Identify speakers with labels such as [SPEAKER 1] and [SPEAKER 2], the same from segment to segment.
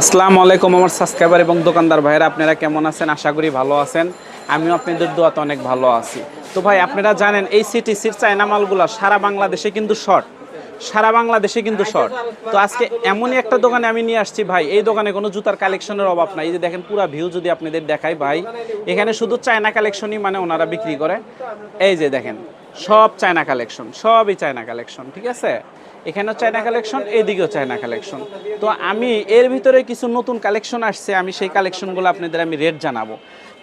[SPEAKER 1] আসসালামু আলাইকুম আমার সাবস্ক্রাইবার এবং দোকানদার ভাইয়েরা, আপনারা কেমন আছেন? আশা করি ভালো আছেন। আমিও আপনাদের দোয়াতে অনেক ভালো আছি। তো ভাই, আপনারা জানেন, এই সিটি সিট চায়না মালগুলো সারা বাংলাদেশে কিন্তু শর্ট সারা বাংলাদেশে কিন্তু শর্ট তো আজকে এমনই একটা দোকানে আমি নিয়ে আসছি ভাই। এই দোকানে কোনো জুতার কালেকশনের অভাব নাই। যে দেখেন, পুরো ভিউ যদি আপনাদের দেখাই ভাই, এখানে শুধু চায়না কালেকশনই মানে ওনারা বিক্রি করে। এই যে দেখেন, সব চায়না কালেকশন সবই চায়না কালেকশন ঠিক আছে? এখানেও চায়না কালেকশন এদিকেও চায়না কালেকশন তো আমি এর ভিতরে কিছু নতুন কালেকশন আসছে আমি সেই কালেকশনগুলো আপনাদের আমি রেট জানাব।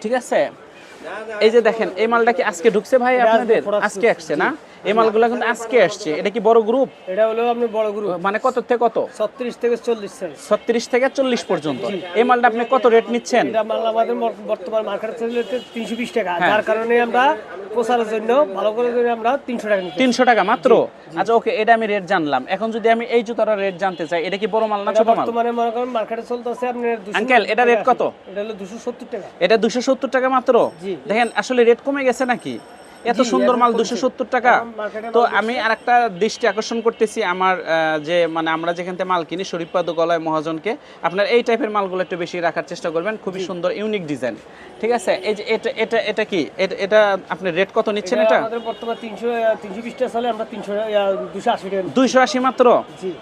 [SPEAKER 1] ঠিক আছে? এই যে দেখেন এই মালটা কি আজকে ঢুকছে ভাই আপনাদের? আজকে আসছে না? এই মালগুলো কিন্তু আজকে আসছে। এটা কি বড় গ্রুপ
[SPEAKER 2] এটা হলো আপনি বড় গ্রুপ
[SPEAKER 1] মানে কত থেকে কত?
[SPEAKER 2] ছত্রিশ থেকে চল্লিশ সাইজ
[SPEAKER 1] ছত্রিশ থেকে চল্লিশ পর্যন্ত। এই মালটা আপনি কত রেট নিচ্ছেন?
[SPEAKER 2] এটা মাল আমাদের বর্তমান মার্কেট তিনশো বিশ টাকা।
[SPEAKER 1] হ্যাঁ।
[SPEAKER 2] যার কারণে আমরা প্রচারের জন্য ভালো করে জন্য আমরা তিনশো টাকা নিচ্ছি।
[SPEAKER 1] তিনশো টাকা মাত্র? আচ্ছা ওকে এটা আমি রেট জানলাম। এখন যদি আমি এই জুতার রেট জানতে চাই এটা কি বড় মাল না ছোট মাল?
[SPEAKER 2] বর্তমানে মনে করেন মার্কেটে চলতেছে আপনার দুশো
[SPEAKER 1] আঙ্কেল এটা রেট কত?
[SPEAKER 2] এটা হলো দুশো সত্তর টাকা।
[SPEAKER 1] এটা দুশো সত্তর টাকা মাত্র। দেখেন আসলে রেট কমে গেছে নাকি? এত সুন্দর মাল দুশো সত্তর টাকা। তো আমি আর একটা দৃষ্টি আকর্ষণ করতেছি আমার যে মানে আমরা যেখান থেকে মাল কিনি শরীফপাদ গলায় মহাজনকে আপনার এই টাইপের মালগুলো একটু বেশি রাখার চেষ্টা করবেন। খুবই সুন্দর ইউনিক ডিজাইন ঠিক আছে? এই যে এটা এটা এটা কি? এটা- আপনি রেট কত নিচ্ছেন
[SPEAKER 2] এটা
[SPEAKER 1] এটা?
[SPEAKER 2] আমাদের বর্তমান তিনশো তিনশো বিশ টাকা চলে আমরা তিনশো দুশো আশি টাকা
[SPEAKER 1] দুইশো আশি মাত্র?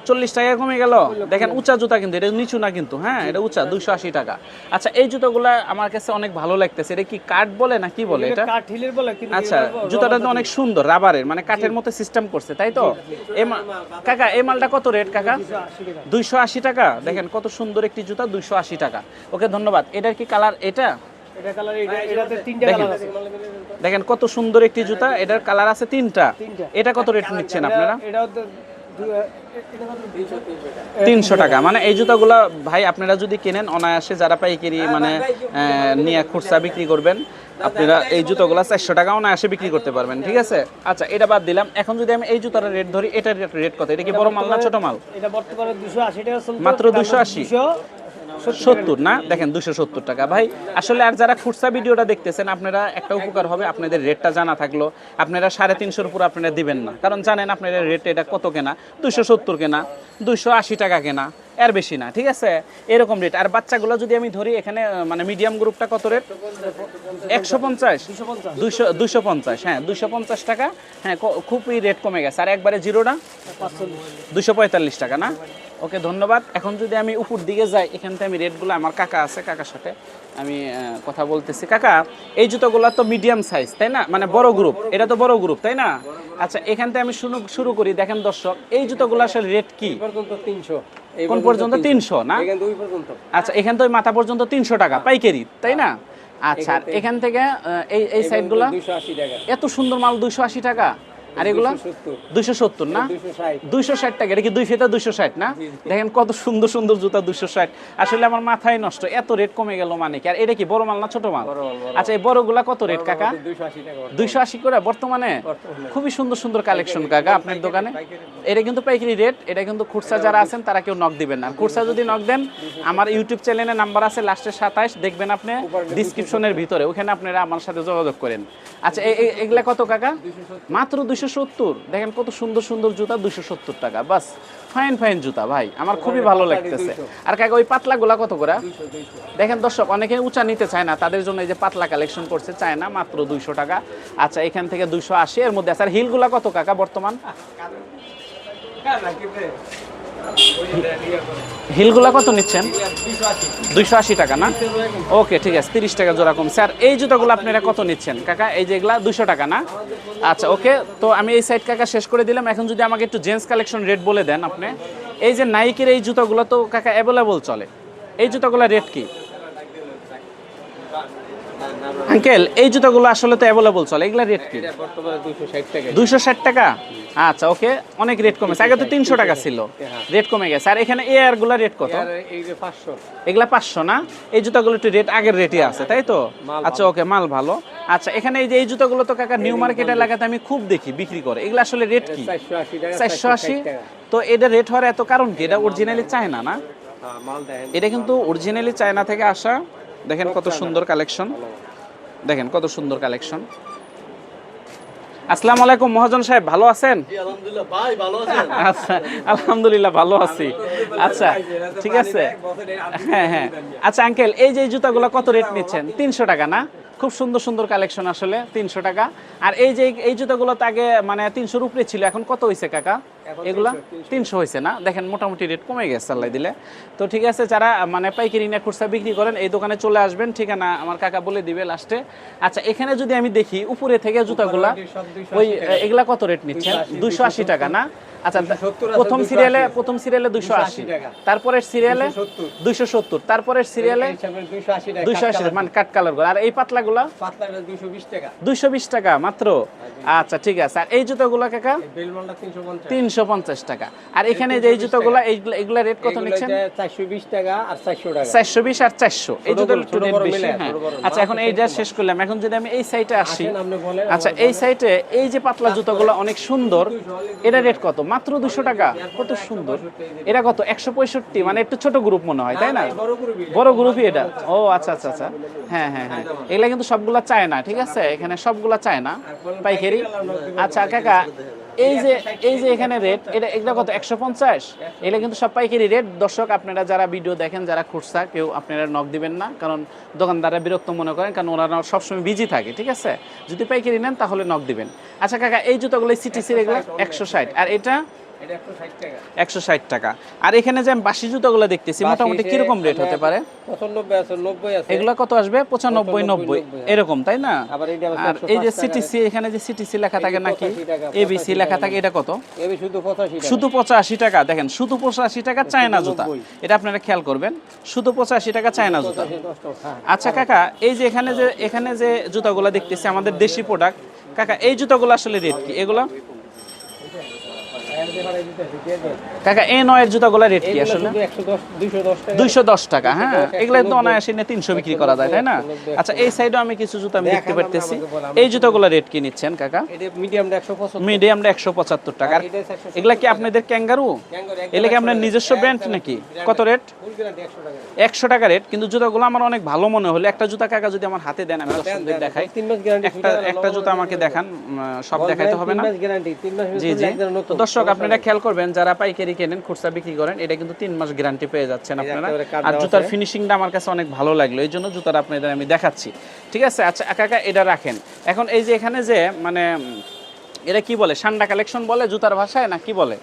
[SPEAKER 1] চল্লিশ টাকা কমে গেল? দেখেন উঁচা জুতা কিন্তু এটা নিচু না কিন্তু হ্যাঁ এটা উঁচা দুইশো আশি টাকা। আচ্ছা এই জুতোগুলা আমার কাছে অনেক ভালো লাগতেছে। এটা কি কাঠ বলে না কি বলে এটা?
[SPEAKER 2] কাঠ হিলের বলে
[SPEAKER 1] আচ্ছা। জুতাটা তো অনেক সুন্দর রাবারের মানে কাঠের মতো সিস্টেম করছে তাই তো? কাকা এই মালটা কত রেট কাকা? দুইশো আশি টাকা? দেখেন কত সুন্দর একটি জুতা দুইশো আশি টাকা। ওকে ধন্যবাদ। এটার কি কালার এটা? দেখেন। কত সুন্দর একটি জুতা এটার কালার আছে তিনটা। এটা কত রেট নিচ্ছেন আপনারা? তিনশো টাকা। মানে এই জুতাগুলো ভাই আপনারা যদি কেনেন অনায়াসে যারা পাইকারি মানে নিয়ে খুচরা বিক্রি করবেন আপনারা এই জুতোগুলো চারশো টাকা অনায়াসে বিক্রি করতে পারবেন ঠিক আছে? আচ্ছা এটা বাদ দিলাম। এখন যদি আমি এই জুতার রেট ধরি এটার রেট কত? এটা কি বড় মাল না ছোট মাল?
[SPEAKER 2] এটা বর্তমানে দুশো আশি টাকা
[SPEAKER 1] মাত্র 280?
[SPEAKER 2] দুশো
[SPEAKER 1] সত্তর। না? দেখেন দুশো সত্তর টাকা। ভাই আসলে আর যারা খুচরা ভিডিওটা দেখতেছেন আপনারা একটা উপকার হবে আপনাদের রেটটা জানা থাকল। আপনারা সাড়ে তিনশোর উপর আপনারা দিবেন না। কারণ জানেন আপনাদের রেট এটা কত কেনা? দুশো সত্তর কেনা দুশো আশি টাকা কেনা। এর বেশি না ঠিক আছে? এরকম রেট আর বাচ্চাগুলো যদি আমি ধরি এখানে মানে মিডিয়াম গ্রুপটা কত রেট একশো পঞ্চাশ।
[SPEAKER 2] দুশো পঞ্চাশ।
[SPEAKER 1] দুশো পঞ্চাশ হ্যাঁ দুশো পঞ্চাশ টাকা। হ্যাঁ খুবই রেট কমে গেছে। আর একবারে জিরোটা
[SPEAKER 2] না?
[SPEAKER 1] দুশো পঁয়তাল্লিশ টাকা না? ওকে ধন্যবাদ। এখন যদি আমি উপর দিকে যাই এখান থেকে আমি রেটগুলো আমার কাকা আছে কাকার সাথে আমি কথা বলতেছি। কাকা এই জুতোগুলো তো মিডিয়াম সাইজ তাই না? মানে বড় গ্রুপ এটা তো বড় গ্রুপ তাই না? আচ্ছা এখান থেকে আমি শুরু শুরু করি দেখেন দর্শক এই জুতোগুলো আসলে রেট কি?
[SPEAKER 2] পর্যন্ত তিনশো।
[SPEAKER 1] কোন পর্যন্ত তিনশো। না? আচ্ছা এখান থেকে মাথা পর্যন্ত তিনশো টাকা পাইকারি তাই না? আচ্ছা এখান থেকে এই এই সাইডগুলো এত সুন্দর মাল দুইশো আশি টাকা? আর এগুলো? দুইশো সত্তর। না? দুইশো ষাট। টাকা। এটা কি দুই ফিতা দুইশো ষাট না? দেখেন কত সুন্দর সুন্দর জুতা দুইশো ষাট। আসলে আমার মাথায় নষ্ট। এত রেট কমে গেল মানে কি? আর এটা কি বড় মাল না ছোট মাল? আচ্ছা এই বড়গুলা কত রেট কাকা? দুইশো আশি করে? বর্তমানে? খুবই সুন্দর সুন্দর কালেকশন কাকা আপনার দোকানে। এটা কিন্তু পাইকারি রেট। এটা কিন্তু খুচরা যারা আছেন তারা কেউ নক দিবেন না। খুচরা যদি নক দেন আমার ইউটিউব চ্যানেলে নাম্বার আছে লাস্টে সাতাইশ দেখবেন আপনি ডিসক্রিপশনের ভিতরে। ওখানে আপনারা আমার সাথে যোগাযোগ করেন। আচ্ছা এগুলা কত কাকা? মাত্র দুশো সত্তর। দেখেন কত সুন্দর সুন্দর জুতা দুশো সত্তর টাকা। বাস ফাইন ফাইন জুতা ভাই আমার খুবই ভালো লাগতেছে। আর কাকা ওই পাতলা গুলা কত করে? দেখেন দর্শক অনেকে উঁচা নিতে চায় না তাদের জন্য এই যে পাতলা কালেকশন করছে চায় না মাত্র দুইশো টাকা। আচ্ছা এখান থেকে দুইশো আশি এর মধ্যে আছে। আর হিলগুলা কত কাকা বর্তমান? হিলগুলা কত নিচ্ছেন? দুইশো আশি টাকা, না? ওকে, ঠিক আছে, তিরিশ টাকা জোড়া কম। স্যার, এই জুতাগুলো আপনারা কত নিচ্ছেন? কাকা, এই যে এগুলা দুশো টাকা, না? আচ্ছা ওকে, তো আমি এই সাইড কাকা শেষ করে দিলাম। এখন যদি আমাকে একটু জেন্টস কালেকশন রেট বলে দেন আপনি। এই যে নাইকের এই জুতাগুলো তো কাকা অ্যাভেলেবল চলে। এই জুতাগুলো রেট কি? আঙ্কেল এই জুতাগুলো আসলে তো অ্যাভেলেবল চলে। এগুলা রেট কি? দুইশো ষাট টাকা। আচ্ছা ওকে। অনেক রেট কমেছে আগে তো তিনশো টাকা ছিল। রেট কমে গেছে। আর এখানে এয়ারগুলা রেট কত?
[SPEAKER 2] এই যে পাঁচশো।
[SPEAKER 1] এগুলা পাঁচশো না? এই জুতাগুলো একটু রেট আগের রেটই আছে তাই তো? আচ্ছা ওকে মাল ভালো। আচ্ছা এখানে এই যে এই জুতাগুলো তো কাকা নিউ মার্কেট এলাকাতে আমি খুব দেখি বিক্রি করে। এগুলো আসলে রেট কি?
[SPEAKER 2] চারশো আশি
[SPEAKER 1] তো এটা রেট হওয়ার এত কারণ কি? এটা অরিজিনালি চায়না না?
[SPEAKER 2] হ্যাঁ,
[SPEAKER 1] এটা কিন্তু অরিজিনালি চায়না থেকে আসা। দেখেন কত সুন্দর কালেকশন দেখেন কত সুন্দর কালেকশন। আসসালামু আলাইকুম মহাজন সাহেব ভালো আছেন?
[SPEAKER 3] আলহামদুলিল্লাহ ভালো
[SPEAKER 1] আচ্ছা আলহামদুলিল্লাহ ভালো আছি। আচ্ছা ঠিক আছে? হ্যাঁ হ্যাঁ। আচ্ছা আঙ্কেল এই যে জুতাগুলো কত রেট নিচ্ছেন? তিনশো টাকা না? খুব সুন্দর সুন্দর কালেকশন আসলে তিনশো টাকা। আর এই যে এই জুতাগুলো তো আগে মানে তিনশোর উপরে ছিল এখন কত হয়েছে কাকা? এগুলা তিনশো হয়েছে না? দেখেন মোটামুটি রেট কমে গেছে আল্লাহ দিলে। তো ঠিক আছে যারা মানে পাইকারি না খুচরা বিক্রি করেন এই দোকানে চলে আসবেন। ঠিকানা আমার কাকা বলে দিবে লাস্টে আচ্ছা এখানে যদি আমি দেখি উপরে থেকে জুতাগুলা ওই এগুলা কত রেট নিচ্ছেন? দুইশো আশি টাকা না? আচ্ছা প্রথম সিরিয়ালে প্রথম সিরিয়ালে দুইশো আশি। তারপরের সিরিয়ালে দুইশো সত্তর। তারপরের সিরিয়ালে
[SPEAKER 2] দুইশো আশি টাকা
[SPEAKER 1] দুইশো আশি মানে কাট কালার আর এই পাতলাগুলা?
[SPEAKER 2] পাতলাটা দুইশো বিশ টাকা।
[SPEAKER 1] দুইশো বিশ টাকা মাত্র? আচ্ছা ঠিক আছে। আর এই জুতোগুলো কাকা?
[SPEAKER 2] তিনশো
[SPEAKER 1] তিনশো পঞ্চাশ টাকা। আর এখানে যে জুতোগুলো এইগুলা এগুলা রেট কত নিচ্ছেন?
[SPEAKER 2] চারশো বিশ টাকা আর চারশো টাকা।
[SPEAKER 1] চারশো বিশ আর চারশো। এই
[SPEAKER 2] বড়-
[SPEAKER 1] একটু রেট বেশি হ্যাঁ। আচ্ছা এখন এইটা শেষ করলাম। এখন যদি আমি এই সাইডে আসি আচ্ছা এই সাইডে এই যে পাতলা জুতোগুলো অনেক সুন্দর এটা রেট কত? মাত্র দুশো টাকা। কত সুন্দর। এটা কত? একশো পঁয়ষট্টি মানে একটু ছোট গ্রুপ মনে হয় তাই না?
[SPEAKER 2] বড় গ্রুপই
[SPEAKER 1] বড় গ্রুপই এটা। ও আচ্ছা আচ্ছা আচ্ছা। হ্যাঁ হ্যাঁ হ্যাঁ। এগুলা কিন্তু সবগুলা চায় না ঠিক আছে? এখানে সবগুলা চায় না পাইকারি। আচ্ছা কাকা এই যে এই যে এখানে রেট এটা এটা কত? একশো পঞ্চাশ? এটা কিন্তু সব পাইকারি রেট। দর্শক আপনারা যারা ভিডিও দেখেন যারা খুঁজছা কেউ আপনারা নক দিবেন না কারণ দোকানদাররা বিরক্ত মনে করেন কারণ ওনারা সবসময় বিজি থাকে ঠিক আছে? যদি পাইকারি নেন তাহলে নক দিবেন। আচ্ছা কাকা এই জুতোগুলো সিটিসির এগুলো? একশো ষাট আর এটা
[SPEAKER 2] এটা? একশো ষাট টাকা।
[SPEAKER 1] আর এখানে যে আমি বাসি জুতোগুলো দেখতেছি মোটামুটি কীরকম রেট হতে পারে? এগুলো কত আসবে? পঁচানব্বই নব্বই। এরকম তাই না? আর এই যে সিটিসি এখানে যে সিটিসি লেখা থাকে নাকি?
[SPEAKER 2] 85 টাকা,
[SPEAKER 1] এবিসি লেখা থাকে এটা কত?
[SPEAKER 2] এবি শুধু পঁচাশি টাকা।
[SPEAKER 1] শুধু পঁচাশি টাকা। দেখেন শুধু পঁচাশি টাকা চায়না জুতা। এটা আপনারা খেয়াল করবেন। শুধু পঁচাশি টাকা চায়না জুতা।
[SPEAKER 2] হ্যাঁ।
[SPEAKER 1] আচ্ছা কাকা এই যে এখানে যে এখানে যে জুতাগুলো দেখতেছি আমাদের দেশি প্রোডাক্ট কাকা এই জুতাগুলো আসলে রেট কি? এগুলো? কাকা এ নয়ের জুতাগুলো রেট কি আসলে?
[SPEAKER 2] দুইশো দশ টাকা।
[SPEAKER 1] হ্যাঁ? এগুলো তো অনায়াসে নিয়ে তিনশো বিক্রি করা যায় তাই না? আচ্ছা এই আমি কিছু জুতা আমি দেখতে পারতেছি। এই জুতাগুলো রেট কি নিচ্ছেন কাকা?
[SPEAKER 2] মিডিয়ামটা একশো পঁচাত্তর।
[SPEAKER 1] টাকা। এগুলা কি আপনাদের ক্যাঙ্গারু এগুলা কি আপনার নিজস্ব ব্র্যান্ড নাকি? কত রেট
[SPEAKER 2] একশো টাকা
[SPEAKER 1] রেট কিন্তু জুতাগুলো আমার অনেক ভালো মনে হলো। একটা জুতা কাকা যদি আমার হাতে দেন আমি দর্শকদের দেখাই। একটা একটা জুতা আমাকে দেখান সব দেখাইতে হবে না? জি জি। দর্শক আপনারা খেয়াল করবেন যারা পাইকারি কেনেন খুচরা বিক্রি করেন এটা কিন্তু তিন মাস গ্যারান্টি পেয়ে যাচ্ছেন আপনারা। আর জুতার। ফিনিশিংটা আমার কাছে অনেক ভালো লাগল এই জন্য জুতাটা আপনাদের আমি দেখাচ্ছি। ঠিক আছে আচ্ছা একা একা এটা রাখেন। এখন এই যে এখানে যে মানে এটা কি বলে? সান্ডা কালেকশন বলে জুতার ভাষায় না কি বলে?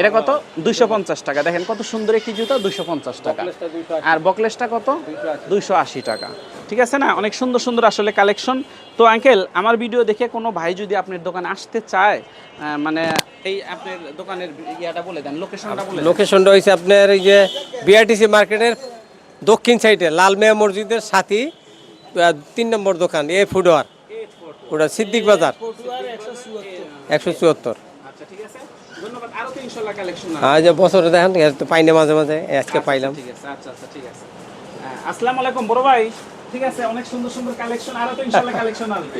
[SPEAKER 1] এটা কত? দুইশো পঞ্চাশ টাকা। দেখেন কত সুন্দর একটি জুতা দুইশো পঞ্চাশ টাকা। আর বকলেসটা কত? দুইশো আশি। টাকা। ঠিক আছে না? অনেক সুন্দর সুন্দর আসলে কালেকশন তো আঙ্কেল আমার ভিডিও দেখে কোনো ভাই যদি আপনার দোকানে আসতে চায় মানে এই আপনার দোকানের ইয়াটা বলে দেন লোকেশনটা বলে
[SPEAKER 2] লোকেশনটা হয়েছে আপনার এই যে বিআরটিসি মার্কেটের দক্ষিণ সাইডে লালমিয়া মসজিদের সাথী তিন নম্বর দোকান এ ফুডওয়ার ওটা সিদ্দিক বাজার। একশো চুয়াত্তর।
[SPEAKER 1] আচ্ছা ঠিক আছে ধন্যবাদ আরও তো ইনশাল্লাহ কালেকশন
[SPEAKER 2] আর যে বছরে দেখেন পাই না মাঝে মাঝে আজকে পাইলাম।
[SPEAKER 1] ঠিক আছে আচ্ছা আচ্ছা ঠিক আছে। আসসালামু আলাইকুম বড় ভাই। ঠিক আছে অনেক সুন্দর সুন্দর কালেকশন আরও তো ইনশাল্লাহ কালেকশন আসবে।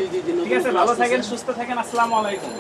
[SPEAKER 1] ঠিক আছে ভালো থাকেন সুস্থ থাকেন আসসালামু আলাইকুম।